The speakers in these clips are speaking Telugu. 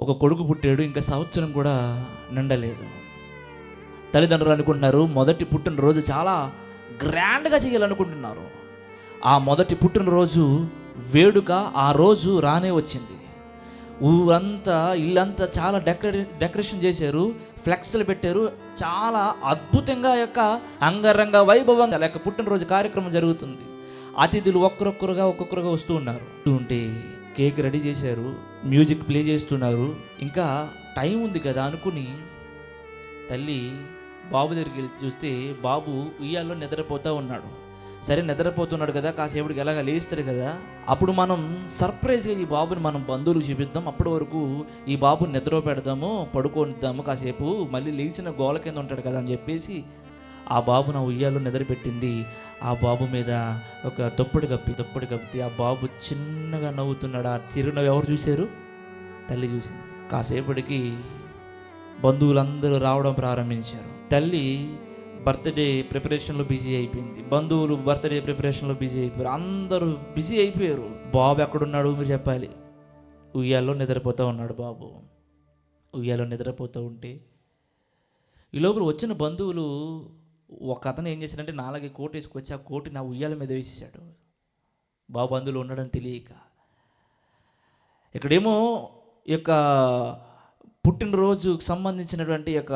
ఒక కొడుకు పుట్టాడు ఇంకా సంవత్సరం కూడా నిండలేదు. తల్లిదండ్రులు అనుకుంటున్నారు మొదటి పుట్టినరోజు చాలా గ్రాండ్గా చేయాలనుకుంటున్నారు. ఆ మొదటి పుట్టినరోజు వేడుక ఆ రోజు రానే వచ్చింది. ఊరంతా ఇల్లంతా చాలా డెకరే డెకరేషన్ చేశారు ఫ్లెక్స్లు పెట్టారు చాలా అద్భుతంగా యొక్క అంగరంగ వైభవంగా లేక యొక్క పుట్టినరోజు కార్యక్రమం జరుగుతుంది. అతిథులు ఒక్కరొక్కరుగా ఒక్కొక్కరుగా వస్తూ ఉన్నారు. ఉంటే కేక్ రెడీ చేశారు మ్యూజిక్ ప్లే చేస్తున్నారు. ఇంకా టైం ఉంది కదా అనుకుని తల్లి బాబు దగ్గరికి వెళ్ళి చూస్తే బాబు ఉయ్యాల్లో నిద్రపోతూ ఉన్నాడు. సరే నిద్రపోతున్నాడు కదా కాసేపటికి ఎలాగ లేస్తాడు కదా అప్పుడు మనం సర్ప్రైజ్గా ఈ బాబుని మనం బంధువులకు చూపిద్దాం. అప్పటి వరకు ఈ బాబు నిద్ర పెడదాము పడుకొనిద్దాము కాసేపు మళ్ళీ లేచిన గోల కింద ఉంటాడు కదా అని చెప్పేసి ఆ బాబు నా ఉయ్యాలో నిద్రపెట్టింది. ఆ బాబు మీద ఒక తొప్పటి కప్పి తొప్పటి కప్పి ఆ బాబు చిన్నగా నవ్వుతున్నాడు. ఆ చిరునవ్వు ఎవరు చూశారు? తల్లి చూసింది. కాసేపటికి బంధువులందరూ రావడం ప్రారంభించారు. తల్లి బర్త్డే ప్రిపరేషన్లో బిజీ అయిపోయింది. బంధువులు బర్త్డే ప్రిపరేషన్లో బిజీ అయిపోయారు. అందరూ బిజీ అయిపోయారు. బాబు ఎక్కడున్నాడు మీరు చెప్పాలి. ఉయ్యాల్లో నిద్రపోతూ ఉన్నాడు బాబు. ఉయ్యాలో నిద్రపోతూ ఉంటే ఈ లోపల వచ్చిన బంధువులు ఒక అతను ఏం చేశాడంటే నాలుగే కోటు వేసుకొచ్చి ఆ కోటి నా ఉయ్యాల మీద వేసేసాడు బాబు బంధువులు ఉండడం తెలియక. ఇక్కడేమో ఈ యొక్క పుట్టినరోజుకు సంబంధించినటువంటి యొక్క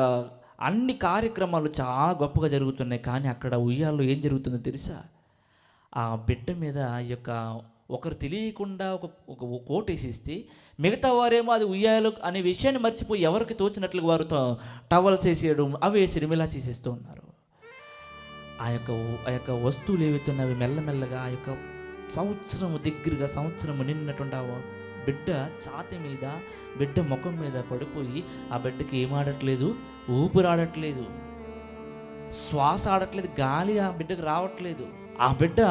అన్ని కార్యక్రమాలు చాలా గొప్పగా జరుగుతున్నాయి. కానీ అక్కడ ఉయ్యాల్లో ఏం జరుగుతుందో తెలుసా? ఆ బిడ్డ మీద ఈ యొక్క ఒకరు తెలియకుండా ఒక ఒక కోట్ వేసేస్తే మిగతా వారేమో అది ఉయ్యాలు అనే విషయాన్ని మర్చిపోయి ఎవరికి తోచినట్లు వారు టవల్స్ వేసేయడం అవి వేసేయడం ఇలా చేసేస్తూ ఉన్నారు. ఆ యొక్క ఆ యొక్క వస్తువులు ఏవైతే ఉన్నాయో మెల్లమెల్లగా ఆ యొక్క సంవత్సరము దగ్గరగా సంవత్సరము నిన్నటువంటి ఆ బిడ్డ ఛాతి మీద బిడ్డ ముఖం మీద పడిపోయి ఆ బిడ్డకి ఏం ఆడట్లేదు? శ్వాస ఆడట్లేదు. గాలి ఆ బిడ్డకు రావట్లేదు. ఆ బిడ్డ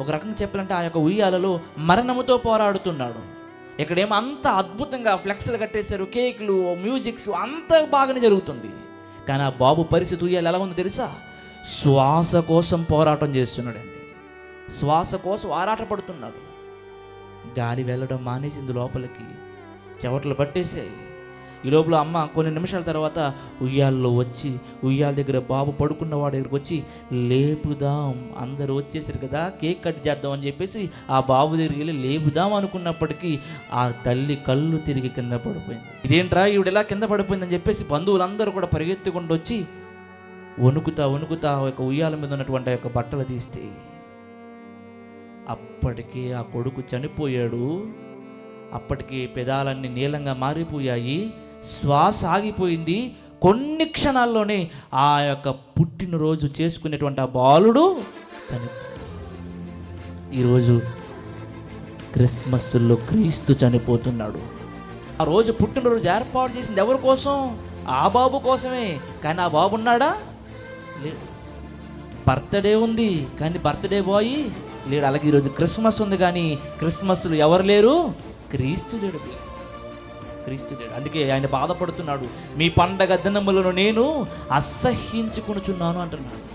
ఒక రకంగా చెప్పాలంటే ఆ యొక్క ఉయ్యాలలో మరణముతో పోరాడుతున్నాడు. ఇక్కడేమో అంత అద్భుతంగా ఫ్లెక్స్లు కట్టేశారు కేకులు మ్యూజిక్స్ అంత బాగానే జరుగుతుంది. కానీ ఆ బాబు పరిస్థితి ఉయ్యాలు ఎలా ఉందో తెలుసా? శ్వాస కోసం పోరాటం చేస్తున్నాడండి. శ్వాస కోసం ఆరాటపడుతున్నాడు. గాలి వెళ్ళడం మానేసింది లోపలికి. చెవట్లు పట్టేసాయి ఈ లోపల అమ్మ కొన్ని నిమిషాల తర్వాత ఉయ్యాల్లో వచ్చి ఉయ్యాల దగ్గర బాబు పడుకున్న వాడి దగ్గరికి వచ్చి లేపుదాం అందరూ వచ్చేసారు కదా కేక్ కట్ చేద్దాం అని చెప్పేసి ఆ బాబు దగ్గరికి వెళ్ళి లేపుదాం అనుకున్నప్పటికీ ఆ తల్లి కళ్ళు తిరిగి కింద పడిపోయింది. ఇదేంట్రా ఈవిడ ఎలా కింద పడిపోయిందని చెప్పేసి బంధువులందరూ కూడా పరిగెత్తుకుంటూ వచ్చి వణుకుతా వణుకుతా ఆ యొక్క ఉయ్యాల మీద ఉన్నటువంటి ఆ యొక్క బట్టలు తీస్తే అప్పటికే ఆ కొడుకు చనిపోయాడు. అప్పటికి పెదాలన్నీ నీలంగా మారిపోయాయి. శ్వాస ఆగిపోయింది. కొన్ని క్షణాల్లోనే ఆ యొక్క పుట్టినరోజు చేసుకునేటువంటి ఆ బాలుడు చనిపోయాడు. ఈరోజు క్రిస్మస్లో క్రీస్తు చనిపోతున్నాడు. ఆ రోజు పుట్టినరోజు ఏర్పాటు చేసింది ఎవరి కోసం? ఆ బాబు కోసమే. కానీ ఆ బాబు ఉన్నాడా? బర్త్డే ఉంది కానీ బర్త్డే బాయ్ లేడు. అలాగే ఈరోజు క్రిస్మస్ ఉంది కానీ క్రిస్మస్లు ఎవరు లేరు? క్రీస్తు లేడు. క్రీస్తు లేడు. అందుకే ఆయన బాధపడుతున్నాడు. మీ పండగ దినములను నేను అసహ్యించుకునుచున్నాను అంటున్నాడు.